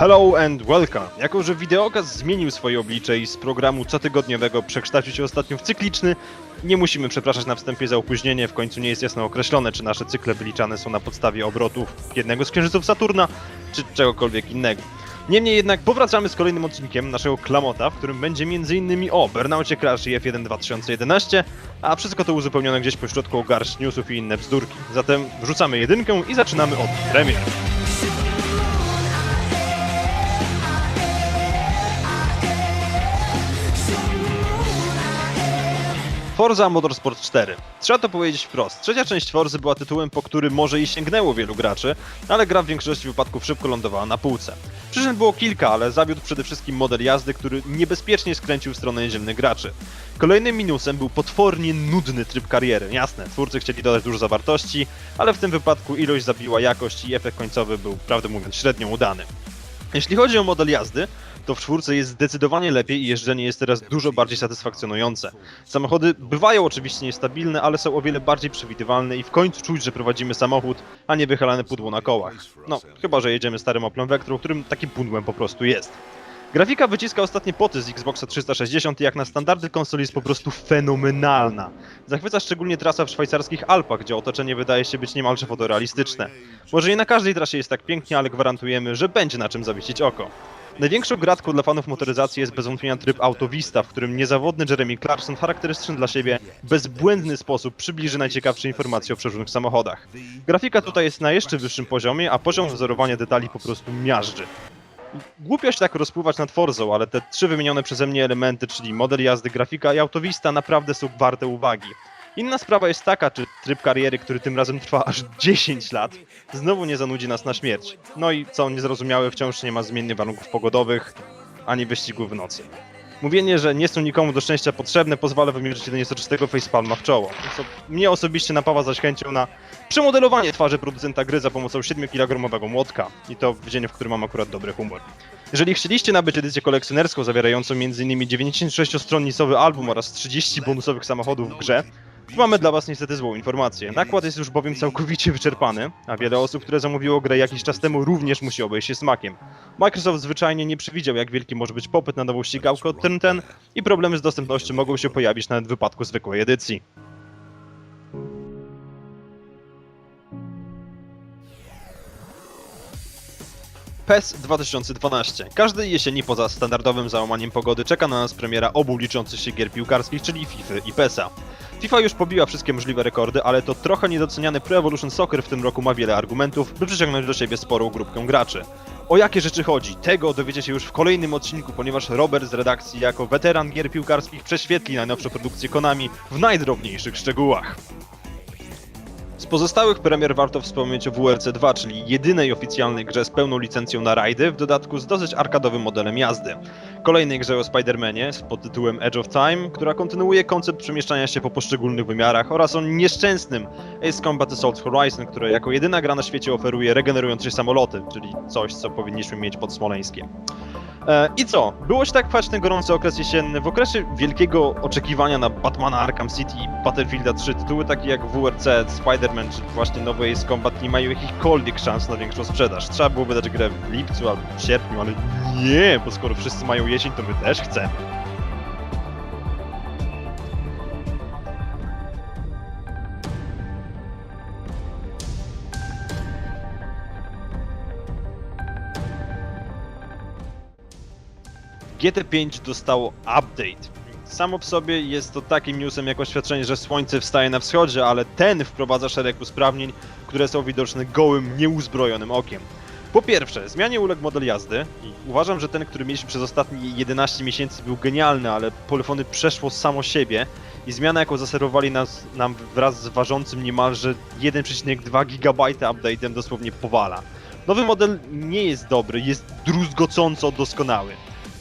Hello and welcome. Jako, że wideokaz zmienił swoje oblicze i z programu cotygodniowego przekształcił się ostatnio w cykliczny, nie musimy przepraszać na wstępie za opóźnienie, w końcu nie jest jasno określone, czy nasze cykle wyliczane są na podstawie obrotów jednego z księżyców Saturna, czy czegokolwiek innego. Niemniej jednak powracamy z kolejnym odcinkiem naszego Klamota, w którym będzie m.in. o Burnaucie Crash i F1 2011, a wszystko to uzupełnione gdzieś pośrodku o garść newsów i inne bzdurki. Zatem wrzucamy jedynkę i zaczynamy od premier. Forza Motorsport 4. Trzeba to powiedzieć wprost. Trzecia część Forzy była tytułem, po który może i sięgnęło wielu graczy, ale gra w większości wypadków szybko lądowała na półce. Przyczyn było kilka, ale zawiódł przede wszystkim model jazdy, który niebezpiecznie skręcił w stronę nieziemnych graczy. Kolejnym minusem był potwornie nudny tryb kariery. Jasne, twórcy chcieli dodać dużo zawartości, ale w tym wypadku ilość zabiła jakość i efekt końcowy był, prawdę mówiąc, średnio udany. Jeśli chodzi o model jazdy, to w czwórce jest zdecydowanie lepiej i jeżdżenie jest teraz dużo bardziej satysfakcjonujące. Samochody bywają oczywiście niestabilne, ale są o wiele bardziej przewidywalne i w końcu czuć, że prowadzimy samochód, a nie wychylane pudło na kołach. No, chyba, że jedziemy starym Oplem Vectrum, którym takim pudłem po prostu jest. Grafika wyciska ostatnie poty z Xboxa 360 i jak na standardy konsoli jest po prostu fenomenalna. Zachwyca szczególnie trasa w szwajcarskich Alpach, gdzie otoczenie wydaje się być niemalże fotorealistyczne. Może nie na każdej trasie jest tak pięknie, ale gwarantujemy, że będzie na czym zawiesić oko. Największą gratką dla fanów motoryzacji jest bez wątpienia tryb Autovista, w którym niezawodny Jeremy Clarkson charakterystyczny dla siebie, bezbłędny sposób przybliży najciekawsze informacje o przeróżnych samochodach. Grafika tutaj jest na jeszcze wyższym poziomie, a poziom wzorowania detali po prostu miażdży. Głupio się tak rozpływać nad Forzą, ale te trzy wymienione przeze mnie elementy, czyli model jazdy, grafika i Autowista naprawdę są warte uwagi. Inna sprawa jest taka, czy tryb kariery, który tym razem trwa aż 10 lat, znowu nie zanudzi nas na śmierć. No i co niezrozumiałe, wciąż nie ma zmiennych warunków pogodowych, ani wyścigu w nocy. Mówienie, że nie są nikomu do szczęścia potrzebne, pozwala wymierzyć jedynie soczystego facepalma w czoło. Co mnie osobiście napawa zaś chęcią na przemodelowanie twarzy producenta gry za pomocą 7-kilogramowego młotka. I to w dzień, w którym mam akurat dobry humor. Jeżeli chcieliście nabyć edycję kolekcjonerską zawierającą m.in. 96-stronnicowy album oraz 30 bonusowych samochodów w grze, mamy dla Was niestety złą informację. Nakład jest już bowiem całkowicie wyczerpany, a wiele osób, które zamówiło grę jakiś czas temu również musi obejść się smakiem. Microsoft zwyczajnie nie przewidział, jak wielki może być popyt na nową ścigałkę od ten ten i problemy z dostępnością mogą się pojawić nawet w wypadku zwykłej edycji. PES 2012. Każdej jesieni poza standardowym załamaniem pogody czeka na nas premiera obu liczących się gier piłkarskich, czyli FIFA i PESA. FIFA już pobiła wszystkie możliwe rekordy, ale to trochę niedoceniany Pro Evolution Soccer w tym roku ma wiele argumentów, by przyciągnąć do siebie sporą grupkę graczy. O jakie rzeczy chodzi? Tego dowiecie się już w kolejnym odcinku, ponieważ Robert z redakcji jako weteran gier piłkarskich prześwietli najnowsze produkcje Konami w najdrobniejszych szczegółach. Z pozostałych premier warto wspomnieć o WRC 2, czyli jedynej oficjalnej grze z pełną licencją na rajdy, w dodatku z dosyć arkadowym modelem jazdy. Kolejnej grze o Spider-Manie pod tytułem Edge of Time, która kontynuuje koncept przemieszczania się po poszczególnych wymiarach oraz o nieszczęsnym Ace Combat Assault Horizon, które jako jedyna gra na świecie oferuje regenerujące się samoloty, czyli coś, co powinniśmy mieć pod Smoleńskiem. E, I co? Było się tak ten gorący okres jesienny. W okresie wielkiego oczekiwania na Batmana Arkham City i Battlefielda 3 tytuły takie jak WRC, Spider-Man czy właśnie nowy Ace Combat nie mają jakichkolwiek szans na większą sprzedaż. Trzeba było wydać grę w lipcu albo w sierpniu, ale nie, bo skoro wszyscy mają jesień, to my też chcemy. GT5 dostało update. Samo w sobie jest to takim newsem jak oświadczenie, że słońce wstaje na wschodzie, ale ten wprowadza szereg usprawnień, które są widoczne gołym, nieuzbrojonym okiem. Po pierwsze, zmianie uległ model jazdy uważam, że ten, który mieliśmy przez ostatnie 11 miesięcy był genialny, ale polefony przeszło samo siebie i zmiana, jaką zaserwowali nas, nam wraz z ważącym niemalże 1,2 GB update'em dosłownie powala. Nowy model nie jest dobry, jest druzgocąco doskonały.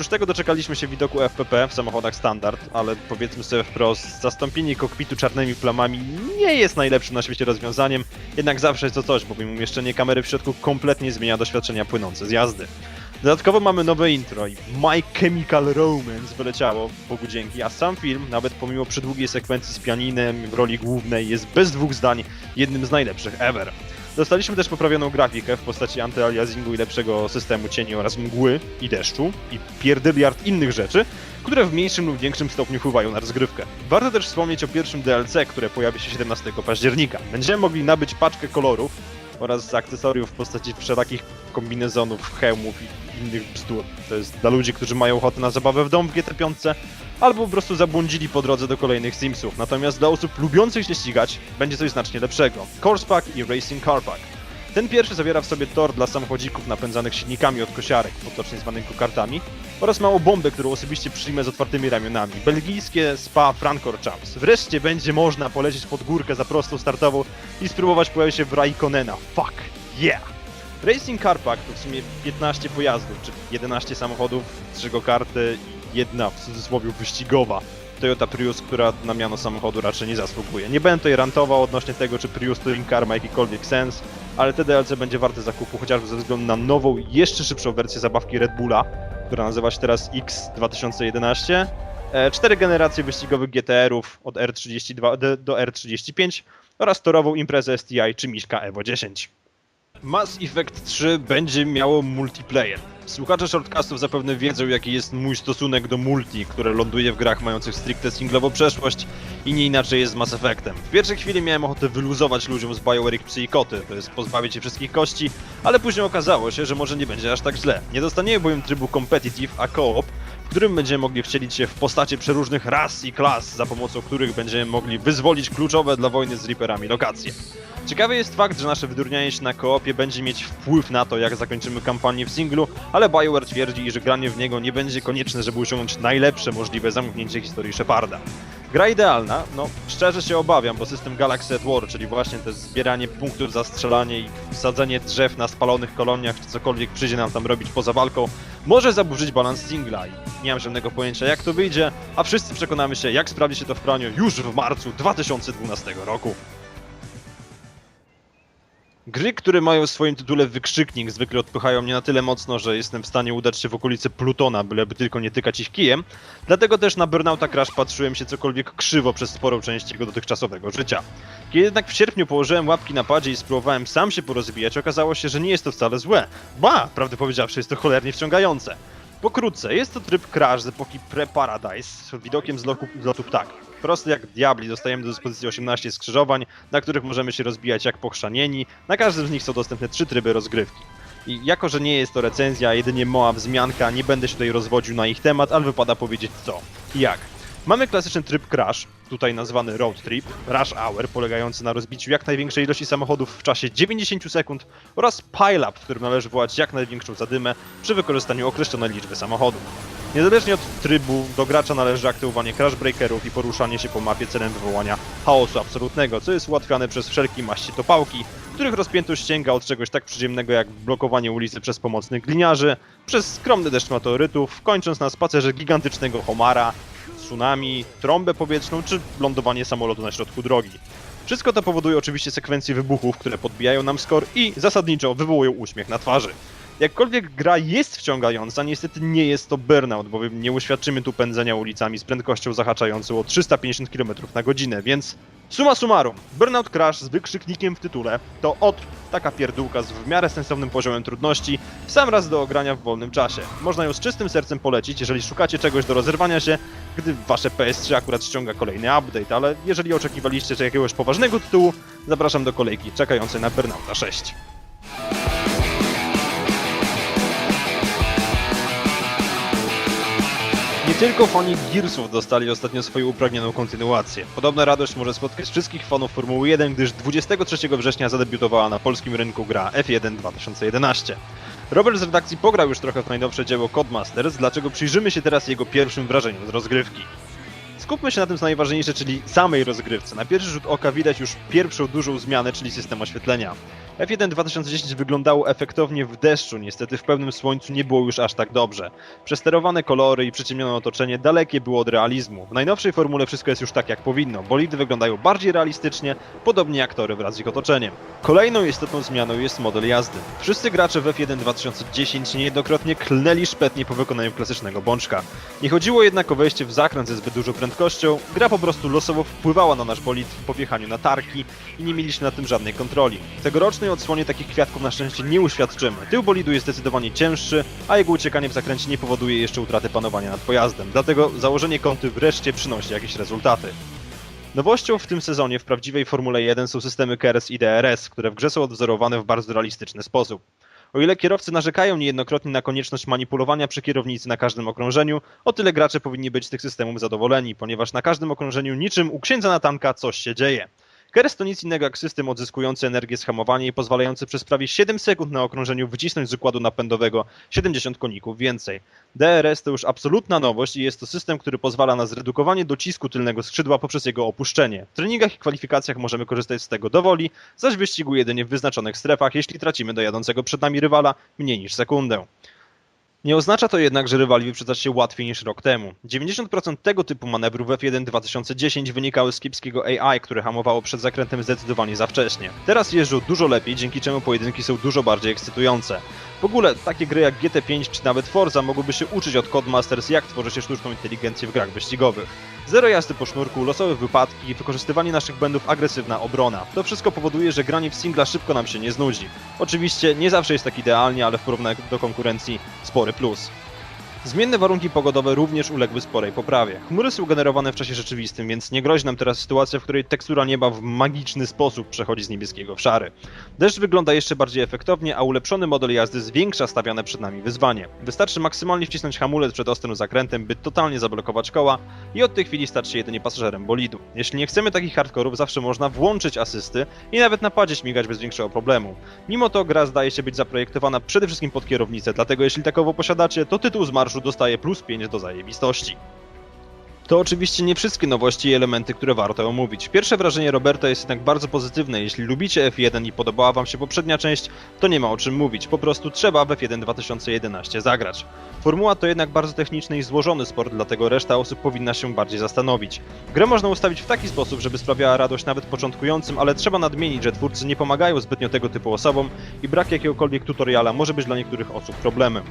Oprócz tego doczekaliśmy się widoku FPP w samochodach standard, ale powiedzmy sobie wprost, zastąpienie kokpitu czarnymi plamami nie jest najlepszym na świecie rozwiązaniem, jednak zawsze jest to coś, bowiem umieszczenie kamery w środku kompletnie zmienia doświadczenia płynące z jazdy. Dodatkowo mamy nowe intro i My Chemical Romance wyleciało, Bogu dzięki, a sam film, nawet pomimo przydługiej sekwencji z pianinem w roli głównej, jest bez dwóch zdań jednym z najlepszych ever. Dostaliśmy też poprawioną grafikę w postaci antyaliasingu i lepszego systemu cieni oraz mgły i deszczu i pierdyliard innych rzeczy, które w mniejszym lub większym stopniu wpływają na rozgrywkę. Warto też wspomnieć o pierwszym DLC, które pojawi się 17 października. Będziemy mogli nabyć paczkę kolorów oraz akcesoriów w postaci wszelakich kombinezonów, hełmów i innych bzdur. To jest dla ludzi, którzy mają ochotę na zabawę w dom w GT5, albo po prostu zabłądzili po drodze do kolejnych Simsów. Natomiast dla osób lubiących się ścigać będzie coś znacznie lepszego. Course Pack i Racing Car Pack. Ten pierwszy zawiera w sobie tor dla samochodzików napędzanych silnikami od kosiarek, potocznie zwanych kartami, oraz małą bombę, którą osobiście przyjmę z otwartymi ramionami. Belgijskie Spa Francorchamps. Wreszcie będzie można polecieć pod górkę za prostą startową i spróbować pojawić się w Raikonena. Fuck yeah! Racing Car Pack to w sumie 15 pojazdów, czy 11 samochodów, 3 karty i jedna w cudzysłowie wyścigowa. Toyota Prius, która na miano samochodu raczej nie zasługuje. Nie będę tutaj rantował odnośnie tego, czy Prius Touring Car ma jakikolwiek sens, ale te DLC będzie warte zakupu chociażby ze względu na nową, jeszcze szybszą wersję zabawki Red Bulla, która nazywa się teraz X 2011. E, Cztery generacje wyścigowych GTR-ów od R32 do- do R35 oraz torową imprezę STI czy Miśka Evo 10. Mass Effect 3 będzie miało multiplayer. Słuchacze shortcastów zapewne wiedzą, jaki jest mój stosunek do multi, które ląduje w grach mających stricte singlową przeszłość i nie inaczej jest z Mass Effectem. W pierwszej chwili miałem ochotę wyluzować ludziom z BioWare ich psy i koty, to jest pozbawić je wszystkich kości, ale później okazało się, że może nie będzie aż tak źle. Nie dostaniemy bowiem trybu competitive, a co-op, którym będziemy mogli wcielić się w postacie przeróżnych ras i klas, za pomocą których będziemy mogli wyzwolić kluczowe dla wojny z Reaperami lokacje. Ciekawy jest fakt, że nasze wydurnianie się na koopie będzie mieć wpływ na to, jak zakończymy kampanię w singlu, ale BioWare twierdzi, że granie w niego nie będzie konieczne, żeby osiągnąć najlepsze możliwe zamknięcie historii Sheparda. Gra idealna, no szczerze się obawiam, bo system Galaxy at War, czyli właśnie to zbieranie punktów za strzelanie i sadzenie drzew na spalonych koloniach, czy cokolwiek przyjdzie nam tam robić poza walką, może zaburzyć balans singla nie mam żadnego pojęcia jak to wyjdzie, a wszyscy przekonamy się jak sprawdzi się to w praniu już w marcu 2012 roku. Gry, które mają w swoim tytule wykrzyknik, zwykle odpychają mnie na tyle mocno, że jestem w stanie udać się w okolice Plutona, byleby tylko nie tykać ich kijem. Dlatego też na Burnouta Crash patrzyłem się cokolwiek krzywo przez sporą część jego dotychczasowego życia. Kiedy jednak w sierpniu położyłem łapki na padzie i spróbowałem sam się porozwijać, okazało się, że nie jest to wcale złe. Ba, prawdę powiedziawszy, jest to cholernie wciągające. Pokrótce, jest to tryb Crash z epoki Pre-Paradise z widokiem z lotu, z lotu ptaka. Prosty jak diabli, dostajemy do dyspozycji 18 skrzyżowań, na których możemy się rozbijać jak pochrzanieni. Na każdym z nich są dostępne trzy tryby rozgrywki. I jako, że nie jest to recenzja, jedynie mała wzmianka, nie będę się tutaj rozwodził na ich temat, ale wypada powiedzieć co i jak. Mamy klasyczny tryb Crash, tutaj nazwany Road Trip, Rush Hour, polegający na rozbiciu jak największej ilości samochodów w czasie 90 sekund oraz Pile Up, w którym należy wołać jak największą zadymę przy wykorzystaniu określonej liczby samochodów. Niezależnie od trybu, do gracza należy aktywowanie crash breakerów i poruszanie się po mapie celem wywołania chaosu absolutnego, co jest ułatwiane przez wszelkie maści topałki, których rozpiętość sięga od czegoś tak przyziemnego jak blokowanie ulicy przez pomocnych gliniarzy, przez skromny deszcz meteorytów, kończąc na spacerze gigantycznego homara, tsunami, trąbę powietrzną czy lądowanie samolotu na środku drogi. Wszystko to powoduje oczywiście sekwencje wybuchów, które podbijają nam skor i zasadniczo wywołują uśmiech na twarzy. Jakkolwiek gra jest wciągająca, niestety nie jest to burnout, bowiem nie uświadczymy tu pędzenia ulicami z prędkością zahaczającą o 350 km na godzinę, więc summa summarum, Burnout Crash z wykrzyknikiem w tytule to od taka pierdółka z w miarę sensownym poziomem trudności, w sam raz do ogrania w wolnym czasie. Można ją z czystym sercem polecić, jeżeli szukacie czegoś do rozerwania się, gdy wasze PS3 akurat ściąga kolejny update, ale jeżeli oczekiwaliście jakiegoś poważnego tytułu, zapraszam do kolejki czekającej na Burnouta 6. Nie tylko fani Gearsów dostali ostatnio swoją upragnioną kontynuację. Podobna radość może spotkać wszystkich fanów Formuły 1, gdyż 23 września zadebiutowała na polskim rynku gra F1 2011. Robert z redakcji pograł już trochę w najnowsze dzieło Codemasters, dlaczego przyjrzymy się teraz jego pierwszym wrażeniom z rozgrywki. Skupmy się na tym co najważniejsze, czyli samej rozgrywce. Na pierwszy rzut oka widać już pierwszą dużą zmianę, czyli system oświetlenia. F1 2010 wyglądało efektownie w deszczu, niestety w pełnym słońcu nie było już aż tak dobrze. Przesterowane kolory i przyciemnione otoczenie dalekie było od realizmu. W najnowszej formule wszystko jest już tak jak powinno. Bolidy wyglądają bardziej realistycznie, podobnie jak tory wraz z ich otoczeniem. Kolejną istotną zmianą jest model jazdy. Wszyscy gracze w F1 2010 niejednokrotnie klnęli szpetnie po wykonaniu klasycznego bączka. Nie chodziło jednak o wejście w zakręt ze zbyt dużą prędkością, gra po prostu losowo wpływała na nasz bolid w popiechaniu na tarki i nie mieliśmy na tym żadnej kontroli. W tylnej odsłonie takich kwiatków na szczęście nie uświadczymy. Tył bolidu jest zdecydowanie cięższy, a jego uciekanie w zakręcie nie powoduje jeszcze utraty panowania nad pojazdem. Dlatego założenie kąty wreszcie przynosi jakieś rezultaty. Nowością w tym sezonie w prawdziwej Formule 1 są systemy KRS i DRS, które w grze są odwzorowane w bardzo realistyczny sposób. O ile kierowcy narzekają niejednokrotnie na konieczność manipulowania przy kierownicy na każdym okrążeniu, o tyle gracze powinni być z tych systemów zadowoleni, ponieważ na każdym okrążeniu niczym u księdza Natanka coś się dzieje. KRS to nic innego jak system odzyskujący energię z hamowania i pozwalający przez prawie 7 sekund na okrążeniu wycisnąć z układu napędowego 70 koników więcej. DRS to już absolutna nowość i jest to system, który pozwala na zredukowanie docisku tylnego skrzydła poprzez jego opuszczenie. W treningach i kwalifikacjach możemy korzystać z tego dowoli, zaś w wyścigu jedynie w wyznaczonych strefach, jeśli tracimy do jadącego przed nami rywala mniej niż sekundę. Nie oznacza to jednak, że rywali wyprzedzać się łatwiej niż rok temu. 90% tego typu manewrów w F1 2010 wynikały z kiepskiego AI, które hamowało przed zakrętem zdecydowanie za wcześnie. Teraz jeżdżą dużo lepiej, dzięki czemu pojedynki są dużo bardziej ekscytujące. W ogóle takie gry jak GT5 czy nawet Forza mogłyby się uczyć od Codemasters jak tworzy się sztuczną inteligencję w grach wyścigowych. Zero jazdy po sznurku, losowe wypadki, wykorzystywanie naszych błędów, agresywna obrona. To wszystko powoduje, że granie w singla szybko nam się nie znudzi. Oczywiście nie zawsze jest tak idealnie, ale w porównaniu do konkurencji spory plus. Zmienne warunki pogodowe również uległy sporej poprawie. Chmury są generowane w czasie rzeczywistym, więc nie grozi nam teraz sytuacja, w której tekstura nieba w magiczny sposób przechodzi z niebieskiego w szary. Deszcz wygląda jeszcze bardziej efektownie, a ulepszony model jazdy zwiększa stawiane przed nami wyzwanie. Wystarczy maksymalnie wcisnąć hamulec przed ostrym zakrętem, by totalnie zablokować koła i od tej chwili stać się jedynie pasażerem bolidu. Jeśli nie chcemy takich hardkorów, zawsze można włączyć asysty i nawet na padzie śmigać bez większego problemu. Mimo to gra zdaje się być zaprojektowana przede wszystkim pod kierownicę, dlatego jeśli takowo posiadacie, to tytuł z dostaje plus 5 do zajebistości. To oczywiście nie wszystkie nowości i elementy, które warto omówić. Pierwsze wrażenie Roberta jest jednak bardzo pozytywne. Jeśli lubicie F1 i podobała Wam się poprzednia część, to nie ma o czym mówić. Po prostu trzeba w F1 2011 zagrać. Formuła to jednak bardzo techniczny i złożony sport, dlatego reszta osób powinna się bardziej zastanowić. Grę można ustawić w taki sposób, żeby sprawiała radość nawet początkującym, ale trzeba nadmienić, że twórcy nie pomagają zbytnio tego typu osobom i brak jakiegokolwiek tutoriala może być dla niektórych osób problemem.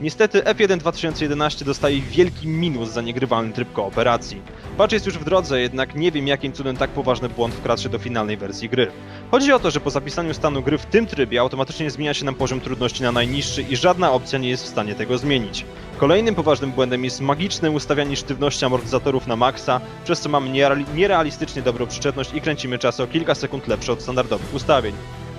Niestety F1 2011 dostaje wielki minus za niegrywalny tryb kooperacji. Patch jest już w drodze, jednak nie wiem jakim cudem tak poważny błąd wkradł do finalnej wersji gry. Chodzi o to, że po zapisaniu stanu gry w tym trybie automatycznie zmienia się nam poziom trudności na najniższy i żadna opcja nie jest w stanie tego zmienić. Kolejnym poważnym błędem jest magiczne ustawianie sztywności amortyzatorów na maksa, przez co mamy niereali- nierealistycznie dobrą przyczepność i kręcimy czasy o kilka sekund lepsze od standardowych ustawień.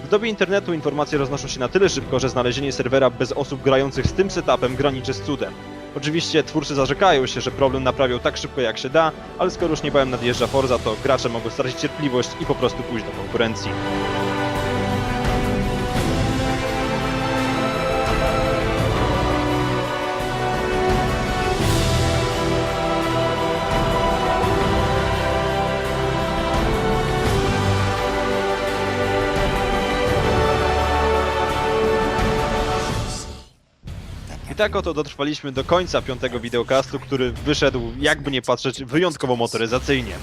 W dobie internetu informacje roznoszą się na tyle szybko, że znalezienie serwera bez osób grających z tym setupem graniczy z cudem. Oczywiście twórcy zarzekają się, że problem naprawią tak szybko jak się da, ale skoro już niebawem nadjeżdża Forza, to gracze mogą stracić cierpliwość i po prostu pójść do konkurencji. Tak oto dotrwaliśmy do końca piątego wideokastu, który wyszedł, jakby nie patrzeć, wyjątkowo motoryzacyjnie.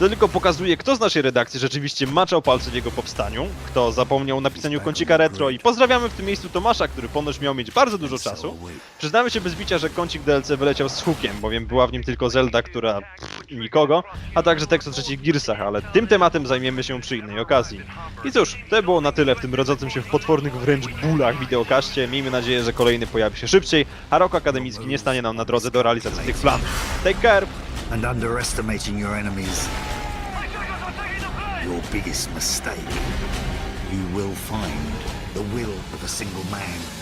To tylko pokazuje, kto z naszej redakcji rzeczywiście maczał palce w jego powstaniu, kto zapomniał o napisaniu kącika retro i pozdrawiamy w tym miejscu Tomasza, który ponoć miał mieć bardzo dużo czasu. Przyznamy się bez bicia, że kącik DLC wyleciał z hukiem, bowiem była w nim tylko Zelda, która... Pff, i nikogo, a także tekst o trzecich Gearsach, ale tym tematem zajmiemy się przy innej okazji. I cóż, to było na tyle w tym rodzącym się w potwornych wręcz bólach wideokaście. Miejmy nadzieję, że kolejny pojawi się szybciej, a rok akademicki nie stanie nam na drodze do realizacji tych planów. Take care! And underestimating your enemies. Your biggest mistake. You will find the will of a single man